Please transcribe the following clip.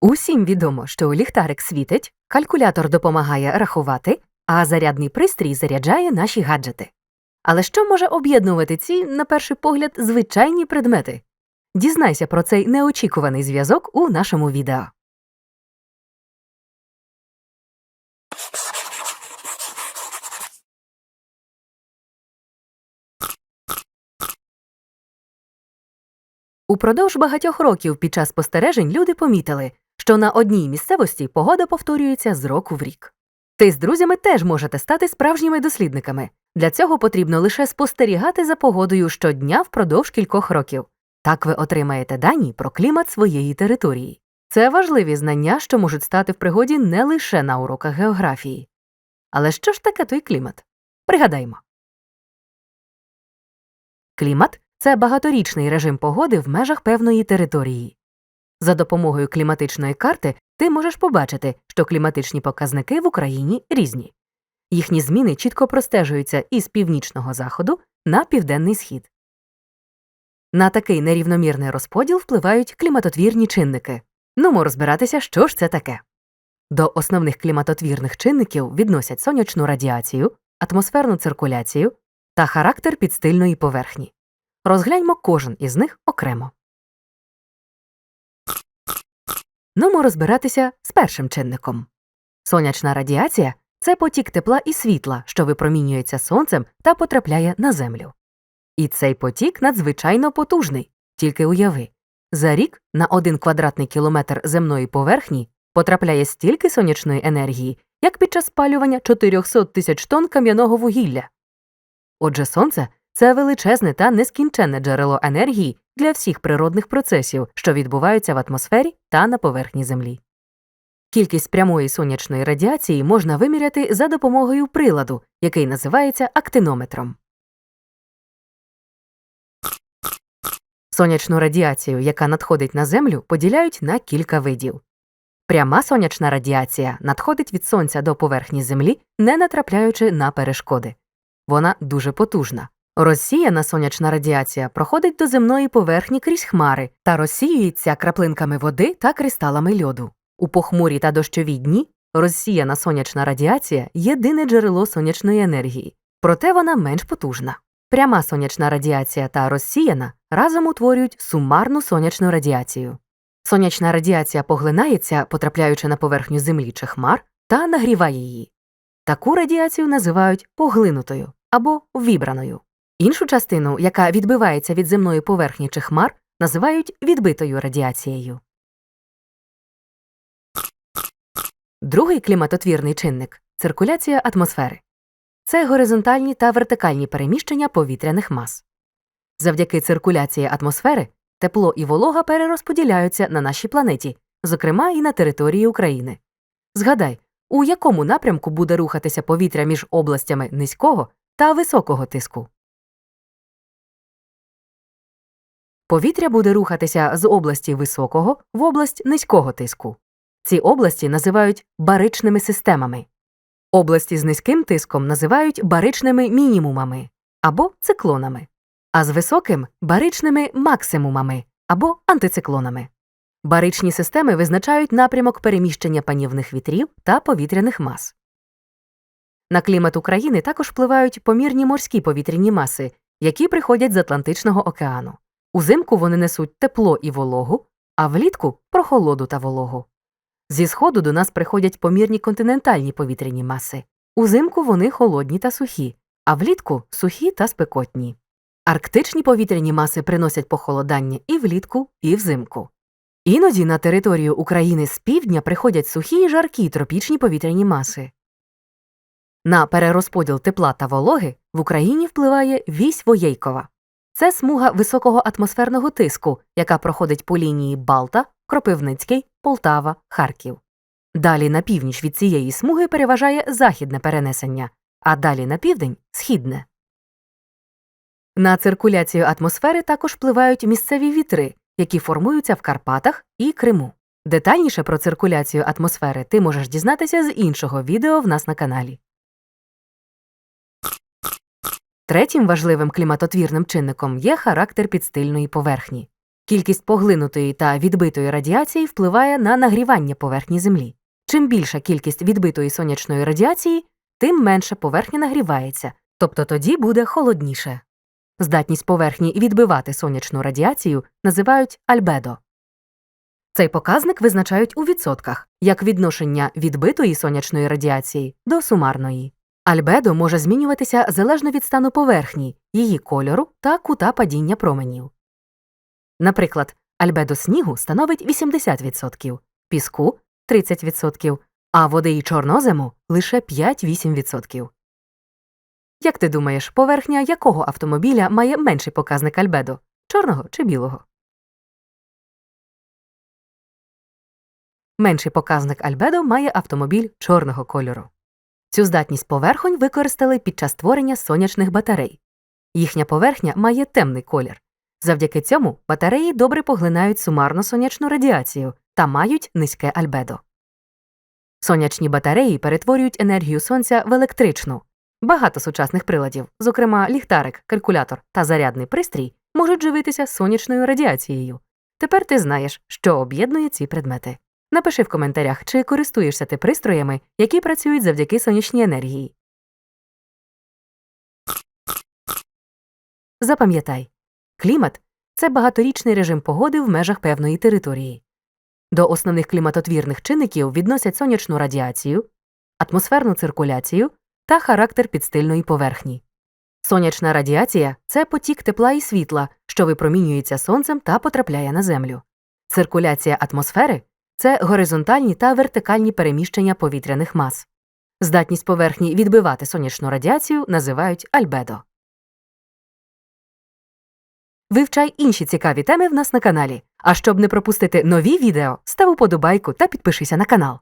Усім відомо, що ліхтарик світить, калькулятор допомагає рахувати, а зарядний пристрій заряджає наші гаджети. Але що може об'єднувати ці, на перший погляд, звичайні предмети? Дізнайся про цей неочікуваний зв'язок у нашому відео. Упродовж багатьох років під час спостережень люди помітили, що на одній місцевості погода повторюється з року в рік. Ти з друзями теж можете стати справжніми дослідниками. Для цього потрібно лише спостерігати за погодою щодня впродовж кількох років. Так ви отримаєте дані про клімат своєї території. Це важливі знання, що можуть стати в пригоді не лише на уроках географії. Але що ж таке той клімат? Пригадаймо. Клімат це багаторічний режим погоди в межах певної території. За допомогою кліматичної карти ти можеш побачити, що кліматичні показники в Україні різні. Їхні зміни чітко простежуються із північного заходу на південний схід. На такий нерівномірний розподіл впливають кліматотвірні чинники. Нумо розбиратися, що ж це таке. До основних кліматотвірних чинників відносять сонячну радіацію, атмосферну циркуляцію та характер підстильної поверхні. Розгляньмо кожен із них окремо. Нумо розбиратися з першим чинником. Сонячна радіація це потік тепла і світла, що випромінюється сонцем та потрапляє на землю. І цей потік надзвичайно потужний, тільки уяви. За рік на один квадратний кілометр земної поверхні потрапляє стільки сонячної енергії, як під час спалювання 400 тисяч тонн кам'яного вугілля. Отже, сонце це величезне та нескінченне джерело енергії для всіх природних процесів, що відбуваються в атмосфері та на поверхні Землі. Кількість прямої сонячної радіації можна виміряти за допомогою приладу, який називається актинометром. Сонячну радіацію, яка надходить на Землю, поділяють на кілька видів. Пряма сонячна радіація надходить від сонця до поверхні Землі, не натрапляючи на перешкоди. Вона дуже потужна. Розсіяна сонячна радіація проходить до земної поверхні крізь хмари та розсіюється краплинками води та кристалами льоду. У похмурі та дощові дні розсіяна сонячна радіація єдине джерело сонячної енергії, проте вона менш потужна. Пряма сонячна радіація та розсіяна разом утворюють сумарну сонячну радіацію. Сонячна радіація поглинається, потрапляючи на поверхню землі чи хмар, та нагріває її. Таку радіацію називають поглинутою або вібраною. Іншу частину, яка відбивається від земної поверхні чи хмар, називають відбитою радіацією. Другий кліматотвірний чинник циркуляція атмосфери. Це горизонтальні та вертикальні переміщення повітряних мас. Завдяки циркуляції атмосфери тепло і волога перерозподіляються на нашій планеті, зокрема і на території України. Згадай, у якому напрямку буде рухатися повітря між областями низького та високого тиску. Повітря буде рухатися з області високого в область низького тиску. Ці області називають баричними системами. Області з низьким тиском називають баричними мінімумами або циклонами, а з високим баричними максимумами або антициклонами. Баричні системи визначають напрямок переміщення панівних вітрів та повітряних мас. На клімат України також впливають помірні морські повітряні маси, які приходять з Атлантичного океану. Узимку вони несуть тепло і вологу, а влітку прохолоду та вологу. Зі сходу до нас приходять помірні континентальні повітряні маси. Узимку вони холодні та сухі, а влітку сухі та спекотні. Арктичні повітряні маси приносять похолодання і влітку, і взимку. Іноді на територію України з півдня приходять сухі й жаркі тропічні повітряні маси. На перерозподіл тепла та вологи в Україні впливає вісь Воєйкова. Це смуга високого атмосферного тиску, яка проходить по лінії Балта, Кропивницький, Полтава, Харків. Далі на північ від цієї смуги переважає західне перенесення, а далі на південь східне. На циркуляцію атмосфери також впливають місцеві вітри, які формуються в Карпатах і Криму. Детальніше про циркуляцію атмосфери ти можеш дізнатися з іншого відео в нас на каналі. Третім важливим кліматотвірним чинником є характер підстильної поверхні. Кількість поглинутої та відбитої радіації впливає на нагрівання поверхні Землі. Чим більша кількість відбитої сонячної радіації, тим менше поверхня нагрівається, тобто тоді буде холодніше. Здатність поверхні відбивати сонячну радіацію називають альбедо. Цей показник визначають у відсотках як відношення відбитої сонячної радіації до сумарної. Альбедо може змінюватися залежно від стану поверхні, її кольору та кута падіння променів. Наприклад, альбедо снігу становить 80%, піску 30%, а води і чорнозему лише 5-8%. Як ти думаєш, поверхня якого автомобіля має менший показник альбедо чорного чи білого? Менший показник альбедо має автомобіль чорного кольору. Цю здатність поверхонь використали під час створення сонячних батарей. Їхня поверхня має темний колір. Завдяки цьому батареї добре поглинають сумарну сонячну радіацію та мають низьке альбедо. Сонячні батареї перетворюють енергію сонця в електричну. Багато сучасних приладів, зокрема ліхтарик, калькулятор та зарядний пристрій, можуть живитися сонячною радіацією. Тепер ти знаєш, що об'єднує ці предмети. Напиши в коментарях, чи користуєшся ти пристроями, які працюють завдяки сонячній енергії. Запам'ятай, клімат це багаторічний режим погоди в межах певної території. До основних кліматотвірних чинників відносять сонячну радіацію, атмосферну циркуляцію та характер підстильної поверхні. Сонячна радіація це потік тепла і світла, що випромінюється сонцем та потрапляє на землю. Циркуляція атмосфери це горизонтальні та вертикальні переміщення повітряних мас. Здатність поверхні відбивати сонячну радіацію називають альбедо. Вивчай інші цікаві теми в нас на каналі. А щоб не пропустити нові відео, став уподобайку та підпишися на канал.